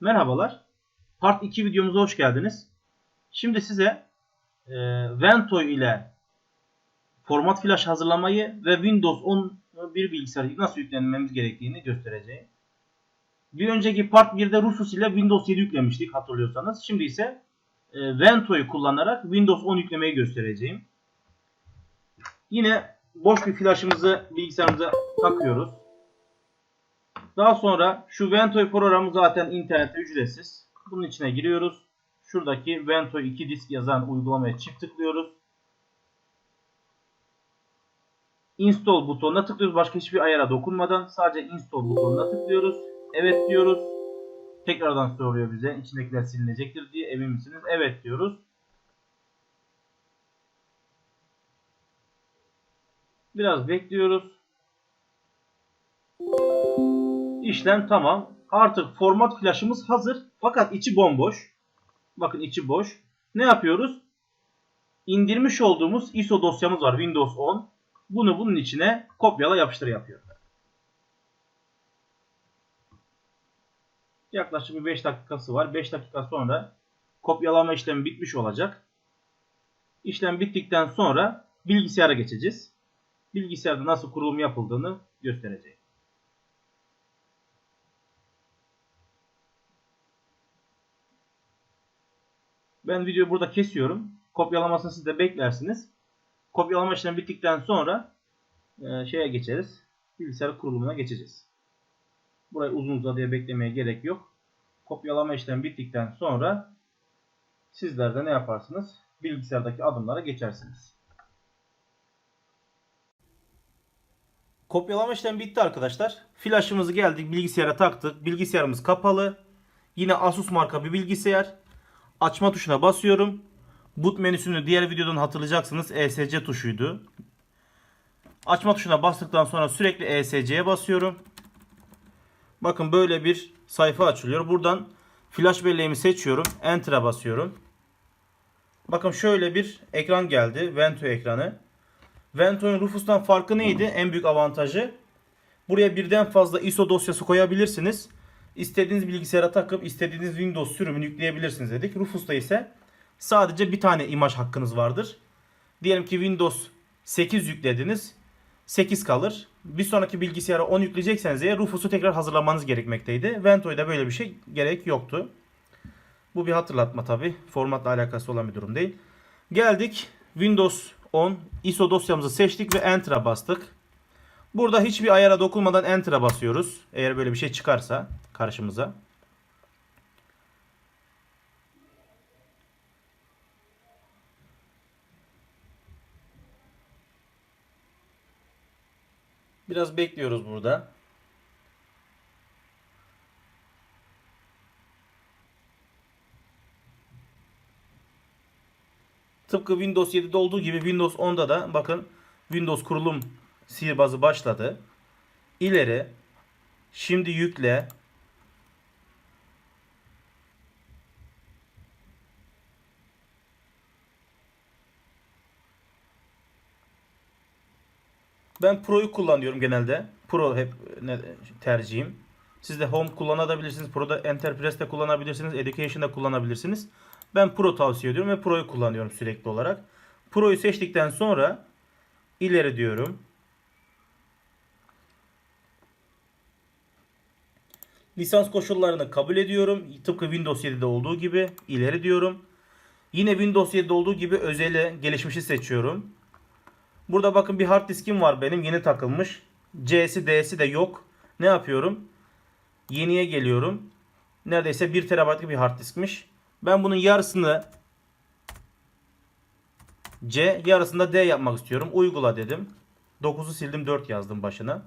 Merhabalar. Part 2 videomuza hoş geldiniz. Şimdi size e, Ventoy ile format flash hazırlamayı ve Windows 10 bir nasıl yüklenmemiz gerektiğini göstereceğim. Bir önceki Part 1'de Rufus ile Windows 7 yüklemiştik hatırlıyorsanız. Şimdi ise e, Ventoy'u kullanarak Windows 10 yüklemeyi göstereceğim. Yine boş bir flash'ımızı bilgisayarımıza takıyoruz. Daha sonra şu Ventoy programı zaten internette ücretsiz. Bunun içine giriyoruz. Şuradaki Ventoy 2 disk yazan uygulamaya çift tıklıyoruz. Install butonuna tıklıyoruz. Başka hiçbir ayara dokunmadan sadece install butonuna tıklıyoruz. Evet diyoruz. Tekrardan soruyor bize içindekiler silinecektir diye emin misiniz? Evet diyoruz. Biraz bekliyoruz. İşlem tamam. Artık format flash'ımız hazır. Fakat içi bomboş. Bakın içi boş. Ne yapıyoruz? İndirmiş olduğumuz ISO dosyamız var. Windows 10. Bunu bunun içine kopyala yapıştır yapıyor. Yaklaşık bir 5 dakikası var. 5 dakika sonra kopyalama işlemi bitmiş olacak. İşlem bittikten sonra bilgisayara geçeceğiz. Bilgisayarda nasıl kurulum yapıldığını göstereceğim. Ben videoyu burada kesiyorum. Kopyalamasını siz de beklersiniz. Kopyalama işlemi bittikten sonra e, şeye geçeriz. Bilgisayar kurulumuna geçeceğiz. Burayı uzun uzadıya beklemeye gerek yok. Kopyalama işlemi bittikten sonra sizler de ne yaparsınız? Bilgisayardaki adımlara geçersiniz. Kopyalama işlemi bitti arkadaşlar. Flash'ımızı geldik bilgisayara taktık. Bilgisayarımız kapalı. Yine Asus marka bir bilgisayar. Açma tuşuna basıyorum. Boot menüsünü diğer videodan hatırlayacaksınız. ESC tuşuydu. Açma tuşuna bastıktan sonra sürekli ESC'ye basıyorum. Bakın böyle bir sayfa açılıyor. Buradan flash belleğimi seçiyorum. Enter'a basıyorum. Bakın şöyle bir ekran geldi. Vento ekranı. Vento'nun Rufus'tan farkı neydi? En büyük avantajı. Buraya birden fazla ISO dosyası koyabilirsiniz. İstediğiniz bilgisayara takıp istediğiniz Windows sürümünü yükleyebilirsiniz dedik. Rufus'ta ise sadece bir tane imaj hakkınız vardır. Diyelim ki Windows 8 yüklediniz. 8 kalır. Bir sonraki bilgisayara 10 yükleyecekseniz eğer Rufus'u tekrar hazırlamanız gerekmekteydi. Vento'da böyle bir şey gerek yoktu. Bu bir hatırlatma tabi. Formatla alakası olan bir durum değil. Geldik Windows 10 ISO dosyamızı seçtik ve Enter'a bastık. Burada hiçbir ayara dokunmadan Enter'a basıyoruz. Eğer böyle bir şey çıkarsa karşımıza. Biraz bekliyoruz burada. Tıpkı Windows 7'de olduğu gibi Windows 10'da da bakın Windows kurulum sihirbazı başladı. İleri şimdi yükle Ben Pro'yu kullanıyorum genelde. Pro hep tercihim. Siz de Home kullanabilirsiniz. Pro'da Enterprise de kullanabilirsiniz. Education'da kullanabilirsiniz. Ben Pro tavsiye ediyorum ve Pro'yu kullanıyorum sürekli olarak. Pro'yu seçtikten sonra ileri diyorum. Lisans koşullarını kabul ediyorum. Tıpkı Windows 7'de olduğu gibi ileri diyorum. Yine Windows 7'de olduğu gibi özele gelişmişi seçiyorum. Burada bakın bir hard diskim var benim yeni takılmış. C'si D'si de yok. Ne yapıyorum? Yeniye geliyorum. Neredeyse 1 TB'lık bir hard diskmiş. Ben bunun yarısını C yarısını da D yapmak istiyorum. Uygula dedim. 9'u sildim 4 yazdım başına.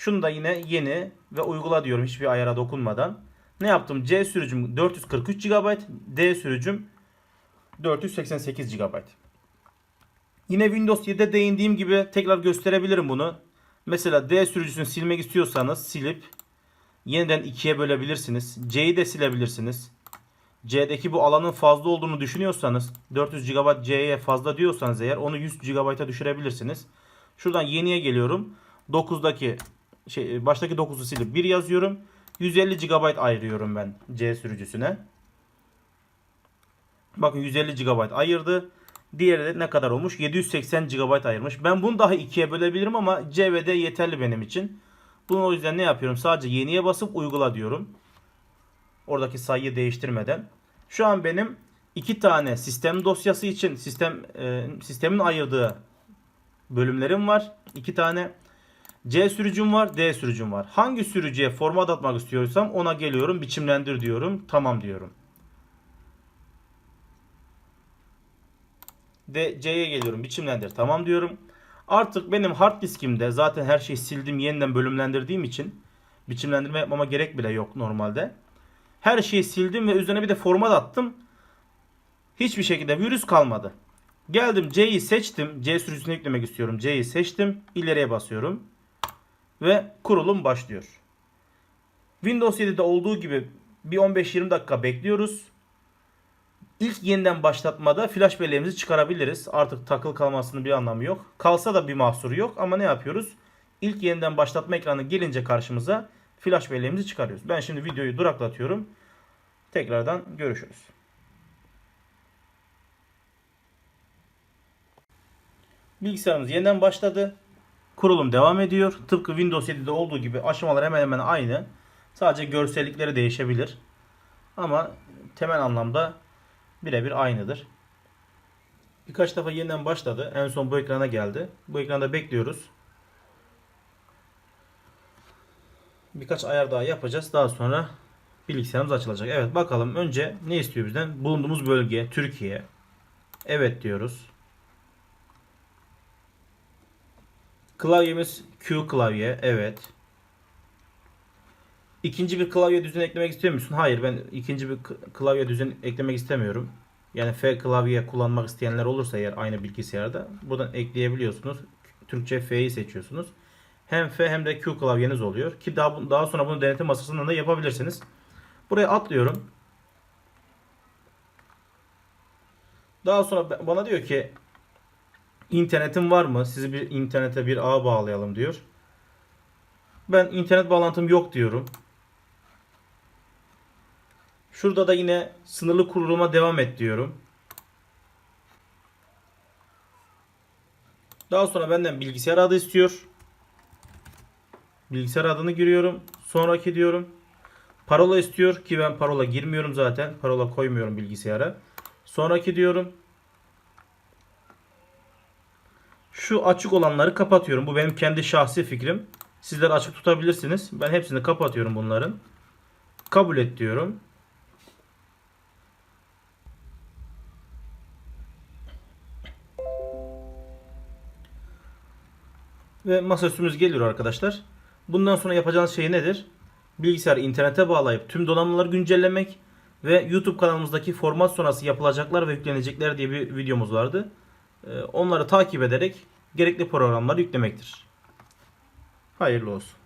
Şunu da yine yeni ve uygula diyorum hiçbir ayara dokunmadan. Ne yaptım? C sürücüm 443 GB, D sürücüm 488 GB. Yine Windows 7'de değindiğim gibi tekrar gösterebilirim bunu. Mesela D sürücüsünü silmek istiyorsanız silip yeniden ikiye bölebilirsiniz. C'yi de silebilirsiniz. C'deki bu alanın fazla olduğunu düşünüyorsanız 400 GB C'ye fazla diyorsanız eğer onu 100 GB'a düşürebilirsiniz. Şuradan yeniye geliyorum. 9'daki şey baştaki 9'u silip 1 yazıyorum. 150 GB ayırıyorum ben C sürücüsüne. Bakın 150 GB ayırdı. Diğeri de ne kadar olmuş? 780 GB ayırmış. Ben bunu daha ikiye bölebilirim ama C ve D yeterli benim için. Bunu o yüzden ne yapıyorum? Sadece yeniye basıp uygula diyorum. Oradaki sayıyı değiştirmeden. Şu an benim iki tane sistem dosyası için sistem e, sistemin ayırdığı bölümlerim var. İki tane C sürücüm var, D sürücüm var. Hangi sürücüye format atmak istiyorsam ona geliyorum, biçimlendir diyorum, tamam diyorum. D, C'ye geliyorum, biçimlendir, tamam diyorum. Artık benim hard diskimde zaten her şeyi sildim, yeniden bölümlendirdiğim için biçimlendirme yapmama gerek bile yok normalde. Her şeyi sildim ve üzerine bir de format attım. Hiçbir şekilde virüs kalmadı. Geldim C'yi seçtim. C sürücüsünü eklemek istiyorum. C'yi seçtim. İleriye basıyorum. Ve kurulum başlıyor. Windows 7'de olduğu gibi bir 15-20 dakika bekliyoruz. İlk yeniden başlatmada flash belleğimizi çıkarabiliriz. Artık takıl kalmasının bir anlamı yok. Kalsa da bir mahsuru yok ama ne yapıyoruz? İlk yeniden başlatma ekranı gelince karşımıza flash belleğimizi çıkarıyoruz. Ben şimdi videoyu duraklatıyorum. Tekrardan görüşürüz. Bilgisayarımız yeniden başladı. Kurulum devam ediyor. Tıpkı Windows 7'de olduğu gibi aşamalar hemen hemen aynı. Sadece görsellikleri değişebilir. Ama temel anlamda birebir aynıdır. Birkaç defa yeniden başladı. En son bu ekrana geldi. Bu ekranda bekliyoruz. Birkaç ayar daha yapacağız. Daha sonra bilgisayarımız açılacak. Evet bakalım önce ne istiyor bizden? Bulunduğumuz bölge Türkiye. Evet diyoruz. Klavyemiz Q klavye. Evet. İkinci bir klavye düzeni eklemek istiyor musun? Hayır ben ikinci bir klavye düzeni eklemek istemiyorum. Yani F klavye kullanmak isteyenler olursa eğer aynı bilgisayarda buradan ekleyebiliyorsunuz. Türkçe F'yi seçiyorsunuz. Hem F hem de Q klavyeniz oluyor. Ki daha, daha sonra bunu denetim masasından da yapabilirsiniz. Buraya atlıyorum. Daha sonra ba- bana diyor ki internetin var mı? Sizi bir internete bir ağ bağlayalım diyor. Ben internet bağlantım yok diyorum. Şurada da yine sınırlı kuruluma devam et diyorum. Daha sonra benden bilgisayar adı istiyor. Bilgisayar adını giriyorum. Sonraki diyorum. Parola istiyor ki ben parola girmiyorum zaten. Parola koymuyorum bilgisayara. Sonraki diyorum. Şu açık olanları kapatıyorum. Bu benim kendi şahsi fikrim. Sizler açık tutabilirsiniz. Ben hepsini kapatıyorum bunların. Kabul et diyorum. Ve masaüstümüz geliyor arkadaşlar. Bundan sonra yapacağınız şey nedir? Bilgisayarı internete bağlayıp tüm donanımları güncellemek ve YouTube kanalımızdaki format sonrası yapılacaklar ve yüklenecekler diye bir videomuz vardı. Ee, Onları takip ederek gerekli programları yüklemektir. Hayırlı olsun.